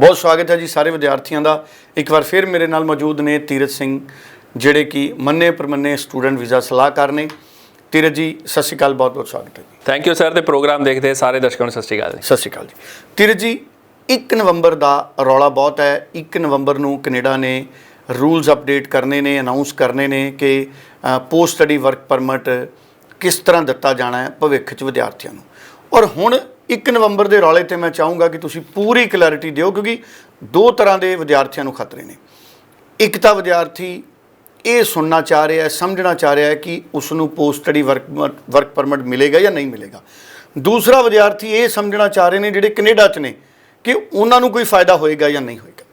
ਬਹੁਤ ਸਵਾਗਤ ਹੈ ਜੀ ਸਾਰੇ ਵਿਦਿਆਰਥੀਆਂ ਦਾ। ਇੱਕ ਵਾਰ ਫਿਰ ਮੇਰੇ ਨਾਲ ਮੌਜੂਦ ਨੇ ਤੀਰਤ ਸਿੰਘ ਜਿਹੜੇ ਕਿ ਮੰਨੇ ਪਰਮੰਨੇ ਸਟੂਡੈਂਟ ਵੀਜ਼ਾ ਸਲਾਹਕਾਰ ਨੇ। ਤੀਰਤ ਜੀ ਸਤਿ ਸ਼੍ਰੀ ਅਕਾਲ ਬਹੁਤ ਬਹੁਤ ਸਵਾਗਤ ਹੈ ਜੀ। ਥੈਂਕ ਯੂ ਸਰ ਤੇ ਪ੍ਰੋਗਰਾਮ ਦੇਖਦੇ ਸਾਰੇ ਦਰਸ਼ਕਾਂ ਨੂੰ ਸਤਿ ਸ਼੍ਰੀ ਅਕਾਲ ਜੀ। ਸਤਿ ਸ਼੍ਰੀ ਅਕਾਲ ਜੀ। ਤੀਰਤ ਜੀ 1 ਨਵੰਬਰ ਦਾ ਰੌਲਾ ਬਹੁਤ ਹੈ। 1 ਨਵੰਬਰ ਨੂੰ ਕੈਨੇਡਾ ਨੇ ਰੂਲਸ ਅਪਡੇਟ ਕਰਨੇ ਨੇ ਅਨਾਉਂਸ ਕਰਨੇ ਨੇ ਕਿ ਪੋਸਟ ਸਟੱਡੀ ਵਰਕ ਪਰਮਿਟ ਕਿਸ ਤਰ੍ਹਾਂ ਦਿੱਤਾ ਜਾਣਾ ਹੈ ਭਵਿੱਖ 'ਚ ਵਿਦਿਆਰਥੀਆਂ ਨੂੰ। ਔਰ ਹੁਣ 1 ਨਵੰਬਰ ਦੇ ਰੌਲੇ ਤੇ ਮੈਂ ਚਾਹੂੰਗਾ ਕਿ ਤੁਸੀਂ ਪੂਰੀ ਕਲੈਰਿਟੀ ਦਿਓ, ਕਿਉਂਕਿ ਦੋ ਤਰ੍ਹਾਂ ਦੇ ਵਿਦਿਆਰਥੀਆਂ ਨੂੰ ਖਤਰੇ ਨੇ। ਇੱਕ ਤਾਂ ਵਿਦਿਆਰਥੀ ਇਹ ਸੁਣਨਾ ਚਾਹ ਰਿਹਾ ਹੈ ਸਮਝਣਾ ਚਾਹ ਰਿਹਾ ਹੈ ਕਿ ਉਸ ਨੂੰ post study work work permit ਮਿਲੇਗਾ ਜਾਂ ਨਹੀਂ ਮਿਲੇਗਾ। ਦੂਸਰਾ ਵਿਦਿਆਰਥੀ ਇਹ ਸਮਝਣਾ ਚਾਹ ਰਹੇ ਨੇ ਜਿਹੜੇ ਕੈਨੇਡਾ 'ਚ ਨੇ ਕਿ ਉਹਨਾਂ ਨੂੰ ਕੋਈ ਫਾਇਦਾ ਹੋਏਗਾ ਜਾਂ ਨਹੀਂ ਹੋਏਗਾ।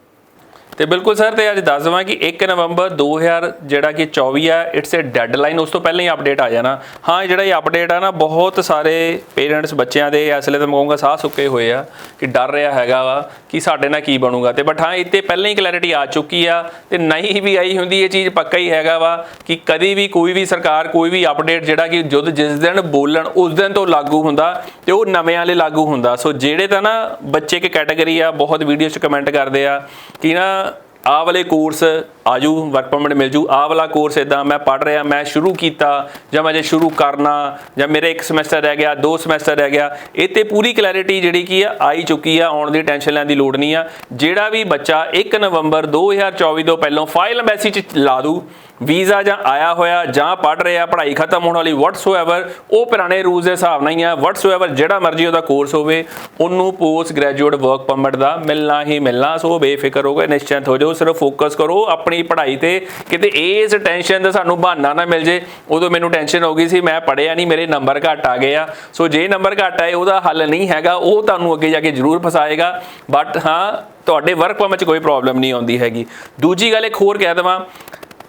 ਤੇ ਬਿਲਕੁਲ ਸਰ, ਤੇ ਅੱਜ ਦੱਸ ਦਵਾਂ ਕਿ 1 ਨਵੰਬਰ 2000 ਜਿਹੜਾ ਕਿ 24 ਆ ਇਟਸ ਅ ਡੈਡਲਾਈਨ ਉਸ ਤੋਂ ਪਹਿਲਾਂ ਹੀ ਅਪਡੇਟ ਆ ਜਾਣਾ। ਹਾਂ, ਜਿਹੜਾ ਇਹ ਅਪਡੇਟ ਆ ਨਾ, ਬਹੁਤ ਸਾਰੇ ਪੇਰੈਂਟਸ ਬੱਚਿਆਂ ਦੇ ਇਸ ਲਈ ਤਾਂ ਮੈਂ ਕਹੂੰਗਾ ਸਾਹ ਸੁੱਕੇ ਹੋਏ ਆ, ਕਿ ਡਰ ਰਿਹਾ ਹੈਗਾ ਵਾ। ਕਿ ਸਾਡੇ ਨਾਲ ਕੀ ਬਣੂਗਾ ਤੇ ਬਟ ਹਾਂ ਇੱਥੇ ਪਹਿਲਾਂ ਹੀ ਕਲੈਰਿਟੀ ਆ ਚੁੱਕੀ ਆ ਤੇ ਨਹੀਂ ਵੀ ਆਈ ਹੁੰਦੀ ਇਹ ਚੀਜ਼ ਪੱਕਾ ਹੀ ਹੈਗਾ ਵਾ ਕਿ ਕਦੀ ਵੀ ਕੋਈ ਵੀ ਸਰਕਾਰ, ਕੋਈ ਵੀ ਅਪਡੇਟ ਜਿਹੜਾ ਕਿ ਜਦ ਜਿਸ ਦਿਨ ਬੋਲਣ ਉਸ ਦਿਨ ਤੋਂ ਲਾਗੂ ਹੁੰਦਾ ਤੇ ਉਹ ਨਵੇਂ ਵਾਲੇ ਲਾਗੂ ਹੁੰਦਾ। ਸੋ ਜਿਹੜੇ ਤਾਂ ਨਾ ਬੱਚੇ ਕੇ ਕੈਟਾਗਰੀ ਆ, ਬਹੁਤ ਵੀਡੀਓ 'ਚ ਕਮੈਂਟ ਕਰਦੇ ਆ ਕਿ ਨਾ ਆਹ ਵਾਲੇ ਕੋਰਸ ਆਜੂ ਵਰਕ ਪਰਮਿਟ ਮਿਲ ਜੂ ਆਹ ਵਾਲਾ ਕੋਰਸ ਇਦਾਂ ਮੈਂ ਪੜ ਰਿਹਾ, ਮੈਂ ਸ਼ੁਰੂ ਕੀਤਾ ਜਾਂ ਮੈਂ ਜੇ ਸ਼ੁਰੂ ਕਰਨਾ ਜਾਂ ਮੇਰੇ ਇੱਕ ਸਮੈਸਟਰ ਰਹਿ ਗਿਆ, ਦੋ ਸਮੈਸਟਰ ਰਹਿ ਗਿਆ, ਇਹ ਤੇ ਪੂਰੀ ਕਲੈਰਿਟੀ ਜਿਹੜੀ ਕੀ ਆ, ਆਈ ਚੁੱਕੀ ਆ, ਆਉਣ ਦੀ ਟੈਨਸ਼ਨ ਲੈਣ ਦੀ ਲੋੜ ਨਹੀਂ ਆ। ਜਿਹੜਾ ਵੀ ਬੱਚਾ 1 ਨਵੰਬਰ 2024 ਤੋਂ ਪਹਿਲਾਂ ਫਾਈਲ ਐਮਬੈਸੀ ਚ ਲਾ ਦੂ ਵੀਜ਼ਾ ਜਾਂ ਆਇਆ ਹੋਇਆ ਜਾਂ ਪੜ ਰਿਹਾ, ਪੜ੍ਹਾਈ ਖਤਮ ਹੋਣ ਵਾਲੀ ਵਟਸੋਐਵਰ ਉਹ ਪੁਰਾਣੇ ਰੂਲਸ ਦੇ ਹਿਸਾਬ ਨਾਲ ਹੀ ਆ ਵਟਸੋਐਵਰ ਜਿਹੜਾ ਮਰਜ਼ੀ ਉਹਦਾ ਕੋਰਸ ਹੋਵੇ, ਉਹਨੂੰ ਪੋਸਟ ਗ੍ਰੈਜੂਏਟ ਵਰਕ ਪਰਮਿਟ ਦਾ ਮਿਲਣਾ ਹੀ ਮਿਲਣਾ। ਸੋ ਬੇਫਿਕਰ ਹੋ ਕੇ ਨਿਸ਼ਚਿੰਤ ਹੋ ਜਾਓ, ਸਿਰਫ ਫੋਕਸ ਕਰੋ, ਆਪਣੀ ਪੜ੍ਹਾਈ ਤੇ ਕਿਤੇ ਇਸ ਟੈਨਸ਼ਨ ਦਾ ਸਾਨੂੰ ਬਹਾਨਾ ਨਾ ਮਿਲ ਜੇ। ਉਦੋਂ ਮੈਨੂੰ ਟੈਨਸ਼ਨ ਹੋ ਗਈ ਸੀ, ਮੈਂ ਪੜਿਆ ਨਹੀਂ, ਮੇਰੇ ਨੰਬਰ ਘੱਟ ਆ ਗਏ ਆ। ਸੋ ਜੇ ਨੰਬਰ ਘੱਟ ਆਏ, ਉਹਦਾ ਹੱਲ ਨਹੀਂ ਹੈਗਾ, ਉਹ ਤੁਹਾਨੂੰ ਅੱਗੇ ਜਾ ਕੇ ਜ਼ਰੂਰ ਫਸਾਏਗਾ। ਬਟ ਹਾਂ, ਤੁਹਾਡੇ ਵਰਕ ਪਰਮਿਟ 'ਚ ਕੋਈ ਪ੍ਰੋਬਲਮ ਨਹੀਂ ਆਉਂਦੀ ਹੈਗੀ। ਦੂਜੀ ਗੱਲ ਇੱਕ ਹੋਰ ਕਹਿ ਦਵਾਂ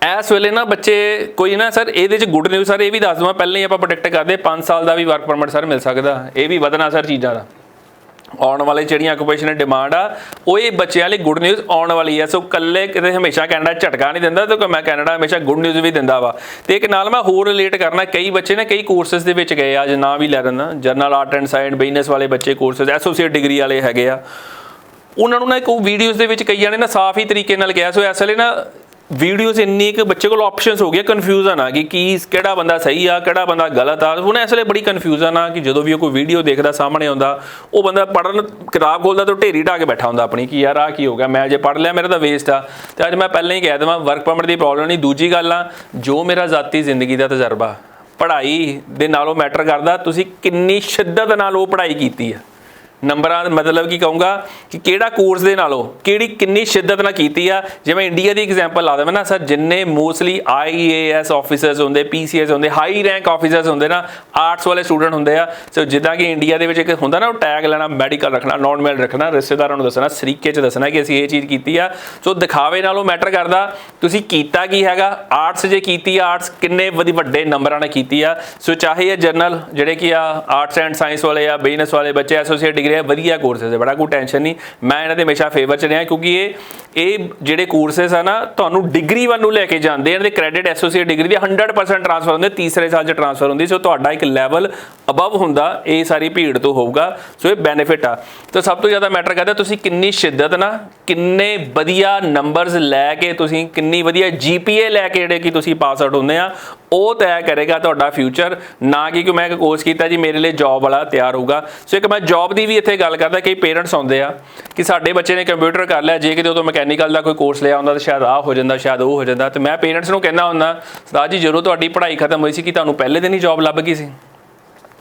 ਇਸ ਵੇਲੇ ਨਾ ਬੱਚੇ ਕੋਈ ਨਾ ਸਰ, ਇਹਦੇ ਚ ਗੁੱਡ ਨਿਊਜ਼ ਸਰ, ਇਹ ਵੀ ਦੱਸ ਦਵਾਂ, ਪਹਿਲਾਂ ਹੀ ਆਪਾਂ ਪ੍ਰੋਡਕਟ ਕਰਦੇ 5 ਸਾਲ ਦਾ ਵੀ ਵਰਕ ਪਰਮਿਟ ਸਰ ਮਿਲ ਸਕਦਾ। ਇਹ ਵੀ ਵਧਣਾ ਸਰ ਚੀਜ਼ਾਂ ਦਾ। ਆਉਣ ਵਾਲੇ ਜਿਹੜੀਆਂ ਆਕੂਪੇਸ਼ਨ ਡਿਮਾਂਡ ਆ, ਉਹ ਇਹ ਬੱਚਿਆਂ ਲਈ ਗੁੱਡ ਨਿਊਜ਼ ਆਉਣ ਵਾਲੀ ਹੈ ਸੋ ਕੱਲੇ ਕਿਤੇ ਹਮੇਸ਼ਾ ਕੈਨੇਡਾ ਝਟਕਾ ਨਹੀਂ ਦਿੰਦਾ ਤੇ ਮੈਂ ਕੈਨੇਡਾ ਹਮੇਸ਼ਾ ਗੁੱਡ ਨਿਊਜ਼ ਵੀ ਦਿੰਦਾ ਵਾ। ਤੇ ਇੱਕ ਨਾਲ ਮੈਂ ਹੋਰ ਰਿਲੇਟ ਕਰਨਾ, ਕਈ ਬੱਚੇ ਨੇ ਕਈ ਕੋਰਸਸ ਦੇ ਵਿੱਚ ਗਏ ਆ ਜੇ ਨਾਂ ਵੀ ਲੈ ਦਿੰਦਾ। General art and science business ਵਾਲੇ ਬੱਚੇ ਕੋਰਸਸ ਐਸੋਸੀਏਟ ਡਿਗਰੀ ਵਾਲੇ ਹੈਗੇ ਆ। ਉਹਨਾਂ ਨੂੰ ਨਾ ਇੱਕ ਵੀਡੀਓਜ਼ ਦੇ ਵਿੱਚ ਕਈਆਂ ਨੇ ਨਾ ਸਾਫ਼ ਹੀ ਤਰੀਕੇ ਨਾਲ ਕਿਹਾ। ਸੋ ਇਸ ਵੇਲੇ ਨਾ ਵੀਡੀਓਜ਼ ਇੰਨੀ ਕਿ ਬੱਚੇ ਕੋਲ ਆਪਸ਼ਨਸ ਹੋ ਗਿਆ ਕਨਫਿਊਜ਼ਨ ਆ ਕਿ ਕੀ, ਕਿਹੜਾ ਬੰਦਾ ਸਹੀ ਆ, ਕਿਹੜਾ ਬੰਦਾ ਗਲਤ ਆ। ਹੁਣ ਇਸ ਵੇਲੇ ਬੜੀ ਕਨਫਿਊਜ਼ਨ ਆ ਕਿ ਜਦੋਂ ਵੀ ਉਹ ਕੋਈ ਵੀਡੀਓ ਦੇਖਦਾ, ਸਾਹਮਣੇ ਆਉਂਦਾ, ਉਹ ਬੰਦਾ ਪੜਨ ਕਿਤਾਬ ਖੋਲਦਾ ਤਾਂ ਢੇਰੀ ਢਾ ਕੇ ਬੈਠਾ ਹੁੰਦਾ ਆਪਣੀ ਕਿ ਯਾਰ ਆ ਕੀ ਹੋ ਗਿਆ, ਮੈਂ ਜੇ ਪੜ ਲਿਆ, ਮੇਰਾ ਤਾਂ ਵੇਸਟ ਆ। ਤੇ ਅੱਜ ਮੈਂ ਪਹਿਲਾਂ ਹੀ ਕਹਿ ਦਵਾਂ ਵਰਕ ਪਰਮਿਟ ਦੀ ਪ੍ਰੋਬਲਮ ਨਹੀਂ। ਦੂਜੀ ਗੱਲ ਆ, ਜੋ ਮੇਰਾ ਜ਼ਾਤੀ ਜ਼ਿੰਦਗੀ ਦਾ ਤਜਰਬਾ, ਪੜ੍ਹਾਈ ਦੇ ਨਾਲੋਂ ਮੈਟਰ ਕਰਦਾ, ਤੁਸੀਂ ਕਿੰਨੀ ਸ਼ਿੱਦਤ ਨਾਲ ਉਹ ਪੜ੍ਹਾਈ ਕੀਤੀ ਆ। ਨੰਬਰਾਂ ਮਤਲਬ ਕੀ ਕਹੂੰਗਾ ਕਿ ਕਿਹੜਾ ਕੋਰਸ ਦੇ ਨਾਲੋਂ ਕਿਹੜੀ ਕਿੰਨੀ ਸ਼ਿੱਦਤ ਨਾਲ ਕੀਤੀ ਆ। ਜਿਵੇਂ ਇੰਡੀਆ ਦੀ ਐਗਜ਼ਾਮਪਲ ਲਾ ਦਵਾਂ ਨਾ, ਸਰ, ਜਿੰਨੇ ਮੋਸਟਲੀ ਆਈਏਐਸ ਆਫੀਸਰਸ ਹੁੰਦੇ ਪੀਸੀਐਸ ਹੁੰਦੇ ਹਾਈ ਰੈਂਕ ਆਫੀਸਰਸ ਹੁੰਦੇ ਨਾ ਆਰਟਸ ਵਾਲੇ ਸਟੂਡੈਂਟ ਹੁੰਦੇ ਆ। ਸੋ ਜਿੱਦਾਂ ਕਿ ਇੰਡੀਆ ਦੇ ਵਿੱਚ ਇੱਕ ਹੁੰਦਾ ਨਾ, ਉਹ ਟੈਗ ਲੈਣਾ ਮੈਡੀਕਲ ਰੱਖਣਾ ਨਾਨ ਮੈਡੀਕਲ ਰੱਖਣਾ, ਰਿਸ਼ਤੇਦਾਰਾਂ ਨੂੰ ਦੱਸਣਾ, ਸਰੀਕੇ 'ਚ ਦੱਸਣਾ ਕਿ ਅਸੀਂ ਇਹ ਚੀਜ਼ ਕੀਤੀ ਆ। ਸੋ ਦਿਖਾਵੇ ਨਾਲੋਂ ਮੈਟਰ ਕਰਦਾ। ਤੁਸੀਂ ਕੀਤਾ ਕੀ ਹੈਗਾ? ਆਰਟਸ ਜੇ ਕੀਤੀ ਆ ਆਰਟਸ ਕਿੰਨੇ ਵਧੀ, ਵੱਡੇ ਨੰਬਰਾਂ ਨਾਲ ਕੀਤੀ ਆ। ਸੋ ਚਾਹੇ ਇਹ ਜਰਨਲ ਜਿਹੜੇ ਕਿ ਆ ਆਰਟਸ ਐਂਡ ਸਾਇੰਸ ਵਾਲੇ ਆ ਬਿਜ਼ਨਸ ਵਾਲੇ ਬੱਚੇ ਐਸੋਸੀਏਟ ਡਿਗਰੀ ਵਧੀਆ ਕੋਰਸਸ ਹੈ। ਬੜਾ ਕੋਈ ਟੈਨਸ਼ਨ ਨਹੀਂ। ਮੈਂ ਇਹਨਾਂ ਦੇ ਹਮੇਸ਼ਾ ਫੇਵਰ ਚ ਰਿਹਾ ਕਿਉਂਕਿ ਇਹ ਇਹ ਜਿਹੜੇ ਕੋਰਸਸ ਆ ਨਾ, ਤੁਹਾਨੂੰ ਡਿਗਰੀ ਵੱਲ ਨੂੰ ਲੈ ਕੇ ਜਾਂਦੇ ਇਹਨਾਂ ਦੇ ਕ੍ਰੈਡਿਟ ਐਸੋਸੀਏਟ ਡਿਗਰੀ ਦੇ 100% ਟ੍ਰਾਂਸਫਰ ਹੁੰਦੇ ਤੀਸਰੇ ਸਾਲ ਚ ਟ੍ਰਾਂਸਫਰ ਹੁੰਦੀ ਸੋ ਤੁਹਾਡਾ ਇੱਕ ਲੈਵਲ ਅਬਵ ਹੁੰਦਾ ਇਹ ਸਾਰੀ ਭੀੜ ਤੋਂ ਹੋਊਗਾ, ਸੋ ਇਹ ਬੈਨੀਫਿਟ ਆ। ਤਾਂ ਸਭ ਤੋਂ ਜ਼ਿਆਦਾ ਮੈਟਰ ਕਰਦਾ ਤੁਸੀਂ ਕਿੰਨੀ ਸ਼ਿੱਦਤ ਨਾਲ, ਕਿੰਨੇ ਵਧੀਆ ਨੰਬਰਸ ਲੈ ਕੇ ਤੁਸੀਂ, ਕਿੰਨੀ ਵਧੀਆ ਜੀਪੀਏ ਲੈ ਕੇ ਜਿਹੜੇ ਕਿ ਤੁਸੀਂ ਪਾਸ ਆਊਟ ਹੁੰਦੇ ਆ, ਉਹ ਤੈਅ ਕਰੇਗਾ ਤੁਹਾਡਾ ਫਿਊਚਰ ਨਾ ਕਿ ਕਿ ਮੈਂ ਇੱਕ ਕੋਰਸ ਕੀਤਾ ਜੀ, ਮੇਰੇ ਲਈ ਜੌਬ ਵਾਲਾ ਤਿਆਰ ਹੋਊਗਾ। ਸੋ ਇੱਕ ਮੈਂ ਜੌਬ ਦੀ ਵੀ ਇੱਥੇ ਗੱਲ ਕਰਦਾ, ਕਈ ਪੇਰੈਂਟਸ ਆਉਂਦੇ ਆ, ਕਿ ਸਾਡੇ ਬੱਚੇ ਨੇ ਕੰਪਿਊਟਰ ਕਰ ਲਿਆ, ਜੇ ਕਿਤੇ ਉਦੋਂ ਮਕੈਨੀਕਲ ਦਾ ਕੋਈ ਕੋਰਸ ਲਿਆ ਹੁੰਦਾ, ਤਾਂ ਸ਼ਾਇਦ ਆਹ ਹੋ ਜਾਂਦਾ, ਸ਼ਾਇਦ ਉਹ ਹੋ ਜਾਂਦਾ। ਤੇ ਮੈਂ ਪੇਰੈਂਟਸ ਨੂੰ ਕਹਿੰਦਾ ਹੁੰਦਾ ਸਰਦਾਰ ਜੀ, ਜਦੋਂ ਤੁਹਾਡੀ ਪੜ੍ਹਾਈ ਖਤਮ ਹੋਈ ਸੀ, ਕਿ ਤੁਹਾਨੂੰ ਪਹਿਲੇ ਦਿਨ ਹੀ ਜੌਬ ਲੱਭ ਗਈ ਸੀ?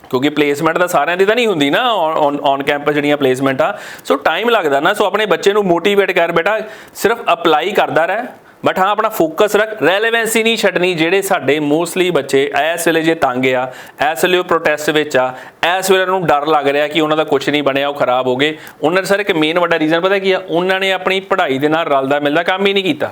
ਕਿਉਂਕਿ ਪਲੇਸਮੈਂਟ ਤਾਂ ਸਾਰਿਆਂ ਦੀ ਤਾਂ ਨਹੀਂ ਹੁੰਦੀ ਨਾ ਔਨ ਕੈਂਪਸ ਜਿਹੜੀਆਂ ਪਲੇਸਮੈਂਟ ਆ। ਸੋ ਟਾਈਮ ਲੱਗਦਾ ਨਾ। ਸੋ ਆਪਣੇ ਬੱਚੇ ਨੂੰ ਮੋਟੀਵੇਟ ਕਰ ਬੇਟਾ, ਸਿਰਫ ਅਪਲਾਈ ਕਰਦਾ ਰਹਿ। ਬਟ ਹਾਂ, ਆਪਣਾ ਫੋਕਸ ਰੱਖ। ਰੈਲੇਵੈਂਸੀ ਨਹੀਂ ਛੱਡਣੀ ਜਿਹੜੇ ਸਾਡੇ ਮੋਸਟਲੀ ਬੱਚੇ ਇਸ ਵੇਲੇ ਜੇ ਤੰਗ ਆ, ਇਸ ਵੇਲੇ ਉਹ ਪ੍ਰੋਟੈਸਟ ਵਿੱਚ ਆ, ਇਸ ਵੇਲੇ ਨੂੰ ਡਰ ਲੱਗ ਰਿਹਾ ਕਿ ਉਹਨਾਂ ਦਾ ਕੁਝ ਨਹੀਂ ਬਣਿਆ, ਉਹ ਖਰਾਬ ਹੋ ਗਏ। ਉਹਨਾਂ ਦਾ ਸਰ ਇੱਕ ਮੇਨ ਵੱਡਾ ਰੀਜ਼ਨ ਪਤਾ ਕੀ ਆ? ਉਹਨਾਂ ਨੇ ਆਪਣੀ ਪੜ੍ਹਾਈ ਦੇ ਨਾਲ ਰਲਦਾ ਮਿਲਦਾ ਕੰਮ ਹੀ ਨਹੀਂ ਕੀਤਾ।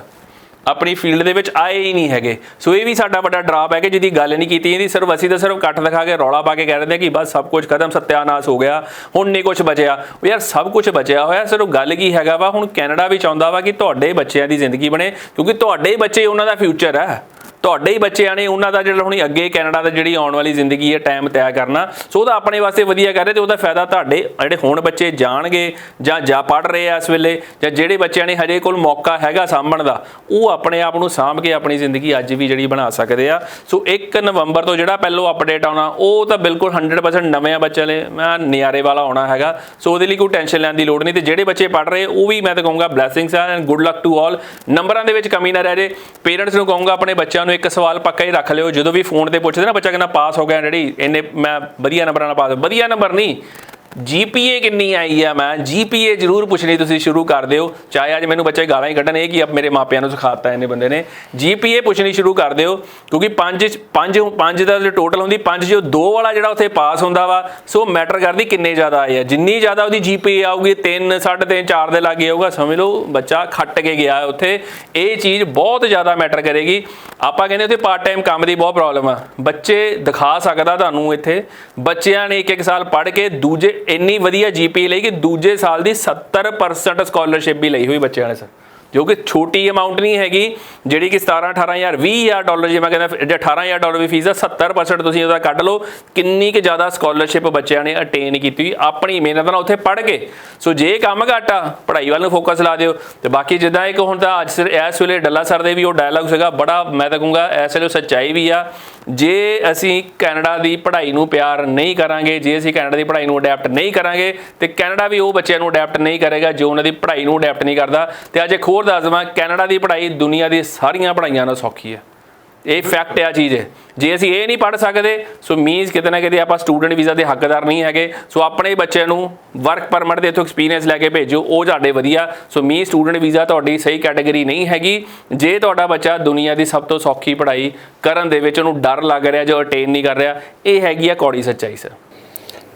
ਆਪਣੀ ਫੀਲਡ ਦੇ ਵਿੱਚ ਆਏ ਹੀ ਨਹੀਂ ਹੈਗੇ। ਸੋ ਇਹ ਵੀ ਸਾਡਾ ਵੱਡਾ ਡਰਾਪ ਹੈ ਕਿ ਜਿਹਦੀ ਗੱਲ ਨਹੀਂ ਕੀਤੀ ਇਹਦੀ ਸਿਰਫ ਅਸੀਂ ਤਾਂ ਸਿਰਫ ਕੱਟ ਦਿਖਾ ਕੇ ਰੌਲਾ ਪਾ ਕੇ ਕਹਿ ਰਹੇ ਨੇ ਕਿ ਬਸ ਸਭ ਕੁਝ ਖਤਮ, ਸਤਿਆਨਾਸ਼ ਹੋ ਗਿਆ, ਹੁਣ ਨਹੀਂ ਕੁਝ ਬਚਿਆ। ਉਹ ਯਾਰ ਸਭ ਕੁਝ ਬਚਿਆ ਹੋਇਆ, ਸਿਰਫ ਗੱਲ ਕੀ ਹੈਗਾ ਵਾ, ਹੁਣ ਕੈਨੇਡਾ ਵੀ ਚਾਹੁੰਦਾ ਵਾ ਕਿ ਤੁਹਾਡੇ ਬੱਚਿਆਂ ਦੀ ਜ਼ਿੰਦਗੀ ਬਣੇ, ਕਿਉਂਕਿ ਤੁਹਾਡੇ ਬੱਚੇ ਉਹਨਾਂ ਦਾ ਫਿਊਚਰ ਹੈ। ਤੁਹਾਡੇ ਹੀ ਬੱਚਿਆਂ ਨੇ ਉਹਨਾਂ ਦਾ ਜਿਹੜਾ ਹੁਣੀ ਅੱਗੇ ਕੈਨੇਡਾ ਦਾ ਜਿਹੜੀ ਆਉਣ ਵਾਲੀ ਜ਼ਿੰਦਗੀ ਹੈ ਟਾਈਮ ਤੈਅ ਕਰਨਾ। ਸੋ ਉਹਦਾ ਆਪਣੇ ਵਾਸਤੇ ਵਧੀਆ ਕਰ ਰਹੇ ਤੇ ਉਹਦਾ ਫਾਇਦਾ ਤੁਹਾਡੇ, ਜਿਹੜੇ ਹੁਣ ਬੱਚੇ ਜਾਣਗੇ ਜਾਂ ਜਾ ਪੜ ਰਹੇ ਆ ਇਸ ਵੇਲੇ ਜਾਂ ਜਿਹੜੇ ਬੱਚਿਆਂ ਨੇ ਹਜੇ ਕੋਲ ਮੌਕਾ ਹੈਗਾ ਸਾਂਭਣ ਦਾ, ਉਹ ਆਪਣੇ ਆਪ ਨੂੰ ਸਾਂਭ ਕੇ ਆਪਣੀ ਜ਼ਿੰਦਗੀ ਅੱਜ ਵੀ ਜਿਹੜੀ ਬਣਾ ਸਕਦੇ ਆ। ਸੋ 1 ਨਵੰਬਰ ਤੋਂ ਜਿਹੜਾ ਪਹਿਲੋਂ ਅਪਡੇਟ ਆਉਣਾ, ਉਹ ਤਾਂ ਬਿਲਕੁਲ 100% ਨਵੇਂ ਬੱਚਿਆਂ ਲਈ, ਮੈਂ ਨਿਆਰੇ ਵਾਲਾ ਆਉਣਾ ਹੈਗਾ। ਸੋ ਉਹਦੇ ਲਈ ਕੋਈ ਟੈਨਸ਼ਨ ਲੈਣ ਦੀ ਲੋੜ ਨਹੀਂ ਤੇ ਜਿਹੜੇ ਬੱਚੇ ਪੜ ਰਹੇ, ਉਹ ਵੀ ਮੈਂ ਤਾਂ ਕਹੂੰਗਾ ਬਲੇਸਿੰਗਸ ਆ and good luck to all ਨੰਬਰਾਂ ਦੇ ਵਿੱਚ ਕਮੀ ਨਾ ਰਹਿ ਜੇ। ਪੇਰੈਂਟਸ ਨੂੰ ਕਹੂੰਗਾ ਆਪਣੇ ਬੱਚਿਆਂ ਨੂੰ ਇੱਕ ਸਵਾਲ ਪੱਕਾ ਹੀ ਰੱਖ ਲਿਓ। ਜਦੋਂ ਵੀ ਫੋਨ ਤੇ ਪੁੱਛਦੇ ਨਾ ਬੱਚਾ ਕਹਿੰਦਾ ਪਾਸ ਹੋ ਗਿਆ, ਡੈਡੀ। ਇੰਨੇ ਮੈਂ ਵਧੀਆ ਨੰਬਰਾਂ ਨਾਲ ਪਾਸ ਵਧੀਆ ਨੰਬਰ ਨਹੀਂ। ਜੀਪੀਏ ਕਿੰਨੀ ਆਈ ਆ ਮੈਂ? ਜੀਪੀਏ ਜ਼ਰੂਰ ਪੁੱਛਣੀ ਤੁਸੀਂ ਸ਼ੁਰੂ ਕਰ ਦਿਓ। ਚਾਹੇ ਅੱਜ ਮੈਨੂੰ ਬੱਚੇ ਗਾਲਾਂ ਹੀ ਕੱਢਣ, ਇਹ ਕਿ ਅਬ ਮੇਰੇ ਮਾਪਿਆਂ ਨੂੰ ਸਿਖਾਤਾ ਇਹਨੇ ਬੰਦੇ ਨੇ। ਜੀਪੀਏ ਪੁੱਛਣੀ ਸ਼ੁਰੂ ਕਰ ਦਿਓ, ਕਿਉਂਕਿ 5 5 5 ਦਾ ਜੋ ਟੋਟਲ ਹੁੰਦੀ 5 ਜੋ 2 ਵਾਲਾ ਜਿਹੜਾ ਉੱਥੇ ਪਾਸ ਹੁੰਦਾ ਵਾ, ਸੋ ਮੈਟਰ ਕਰਦੀ ਕਿੰਨੇ ਜ਼ਿਆਦਾ ਆਏ ਆ। ਜਿੰਨੀ ਜ਼ਿਆਦਾ ਉਹਦੀ ਜੀਪੀਏ ਆਊਗੀ 3 3.5 4 ਦੇ ਲਾਗੇ ਆਊਗਾ, ਸਮਝ ਲਓ, ਬੱਚਾ ਖੱਟ ਕੇ ਗਿਆ ਉੱਥੇ। ਇਹ ਚੀਜ਼ ਬਹੁਤ ਜ਼ਿਆਦਾ ਮੈਟਰ ਕਰੇਗੀ। ਆਪਾਂ ਕਹਿੰਦੇ ਉੱਥੇ ਪਾਰਟ ਟਾਈਮ ਕੰਮ ਦੀ ਬਹੁਤ ਪ੍ਰੋਬਲਮ ਆ। ਬੱਚੇ ਦਿਖਾ ਸਕਦਾ ਤੁਹਾਨੂੰ ਇੱਥੇ। ਬੱਚਿਆਂ ਨੇ ਇੱਕ ਇੱਕ ਸਾਲ ਪੜ੍ਹ ਕੇ ਦੂਜੇ ਇੰਨੀ ਵਧੀਆ ਜੀਪੀ ਲਈ ਕਿ ਦੂਜੇ ਸਾਲ ਦੀ 70% ਸਕਾਲਰਸ਼ਿਪ ਵੀ ਲਈ ਹੋਈ ਬੱਚਿਆਂ ਨੇ ਸਰ ਜੋ ਕਿ ਛੋਟੀ ਅਮਾਉਂਟ ਨਹੀਂ ਹੈਗੀ, ਜਿਹੜੀ ਕਿ 17 18000 20000 ਡਾਲਰ ਜੇ ਮੈਂ ਕਹਿੰਦਾ ਜੇ 18000 ਡਾਲਰ ਵੀ ਫੀਸ ਆ 70% ਤੁਸੀਂ ਉਹਦਾ ਕੱਢ ਲਓ, ਕਿੰਨੀ ਕਿ ਜ਼ਿਆਦਾ ਸਕਾਲਰਸ਼ਿਪ ਬੱਚਿਆਂ ਨੇ ਅਟੇਨ ਕੀਤੀ ਆਪਣੀ ਮਿਹਨਤ ਨਾਲ ਉੱਥੇ ਪੜ੍ਹ ਕੇ। ਸੋ ਜੇ ਕੰਮ ਘੱਟ ਆ, ਪੜ੍ਹਾਈ ਵੱਲ ਨੂੰ ਫੋਕਸ ਲਾ ਦਿਓ, ਤੇ ਬਾਕੀ ਜਿੱਦਾਂ ਇੱਕ ਹੁਣ ਤਾਂ ਅੱਜ ਸਿਰ ਇਸ ਵੇਲੇ ਡੱਲਾ ਸਰ ਦੇ ਵੀ ਉਹ ਡਾਇਲੌਗ ਸੀਗਾ, ਬੜਾ ਮੈਂ ਤਾਂ ਕਹੂੰਗਾ, ਇਸ ਵੇਲੇ ਸੱਚਾਈ ਵੀ ਆ। ਜੇ ਅਸੀਂ ਕੈਨੇਡਾ ਦੀ ਪੜ੍ਹਾਈ ਨੂੰ ਪਿਆਰ ਨਹੀਂ ਕਰਾਂਗੇ, ਜੇ ਅਸੀਂ ਕੈਨੇਡਾ ਦੀ ਪੜ੍ਹਾਈ ਨੂੰ ਅਡੈਪਟ ਨਹੀਂ ਕਰਾਂਗੇ, ਤੇ ਕੈਨੇਡਾ ਵੀ ਉਹ ਬੱਚਿਆਂ ਨੂੰ ਅਡੈਪਟ ਨਹੀਂ ਕਰੇਗਾ ਜੋ ਉਹਨਾਂ ਦੀ ਪੜ੍ਹਾਈ ਨੂੰ ਅਡੈਪਟ ਨਹੀਂ ਕਰਦਾ। ਤੇ ਅੱਜ ਇੱਕ ਹੋਰ ਦੱਸ ਦਵਾਂ, ਕੈਨੇਡਾ ਦੀ ਪੜ੍ਹਾਈ ਦੁਨੀਆ ਦੀ ਸਾਰੀਆਂ ਪੜ੍ਹਾਈਆਂ ਨਾਲੋਂ ਸੌਖੀ ਹੈ। ਇਹ ਫੈਕਟ ਆ ਚੀਜ਼। ਜੇ ਅਸੀਂ ਇਹ ਨਹੀਂ ਪੜ੍ਹ ਸਕਦੇ ਸੋ ਮੀਨਸ ਕਿਤੇ ਨਾ ਕਿਤੇ ਆਪਾਂ ਸਟੂਡੈਂਟ ਵੀਜ਼ਾ ਦੇ ਹੱਕਦਾਰ ਨਹੀਂ ਹੈਗੇ। ਸੋ ਆਪਣੇ ਬੱਚਿਆਂ ਨੂੰ ਵਰਕ ਪਰਮਿਟ ਦੇ ਇੱਥੋਂ ਐਕਸਪੀਰੀਅੰਸ ਲੈ ਕੇ ਭੇਜੋ, ਉਹ ਤੁਹਾਡੇ ਵਧੀਆ। ਸੋ ਮੀ ਸਟੂਡੈਂਟ ਵੀਜ਼ਾ ਤੁਹਾਡੀ ਸਹੀ ਕੈਟਾਗਰੀ ਨਹੀਂ ਹੈਗੀ। ਜੇ ਤੁਹਾਡਾ ਬੱਚਾ ਦੁਨੀਆ ਦੀ ਸਭ ਤੋਂ ਸੌਖੀ ਪੜ੍ਹਾਈ ਕਰਨ ਦੇ ਵਿੱਚ ਉਹਨੂੰ ਡਰ ਲੱਗ ਰਿਹਾ ਜੋ ਅਟੇਨ ਨਹੀਂ ਕਰ ਰਿਹਾ, ਇਹ ਹੈਗੀ ਆ ਕੌੜੀ ਸੱਚਾਈ ਸਰ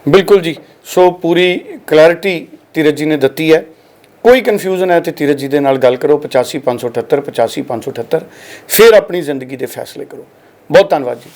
ਬਿਲਕੁਲ ਜੀ। ਸੋ ਪੂਰੀ ਕਲੈਰਿਟੀ ਧੀਰਜ ਜੀ ਨੇ ਦਿੱਤੀ ਹੈ। ਕੋਈ ਕਨਫਿਊਜ਼ਨ ਹੈ ਤੇ ਧੀਰਜ ਜੀ ਦੇ ਨਾਲ ਗੱਲ ਕਰੋ 85578 85578 ਫਿਰ ਆਪਣੀ ਜ਼ਿੰਦਗੀ ਦੇ ਫੈਸਲੇ ਕਰੋ। ਬਹੁਤ ਧੰਨਵਾਦ ਜੀ।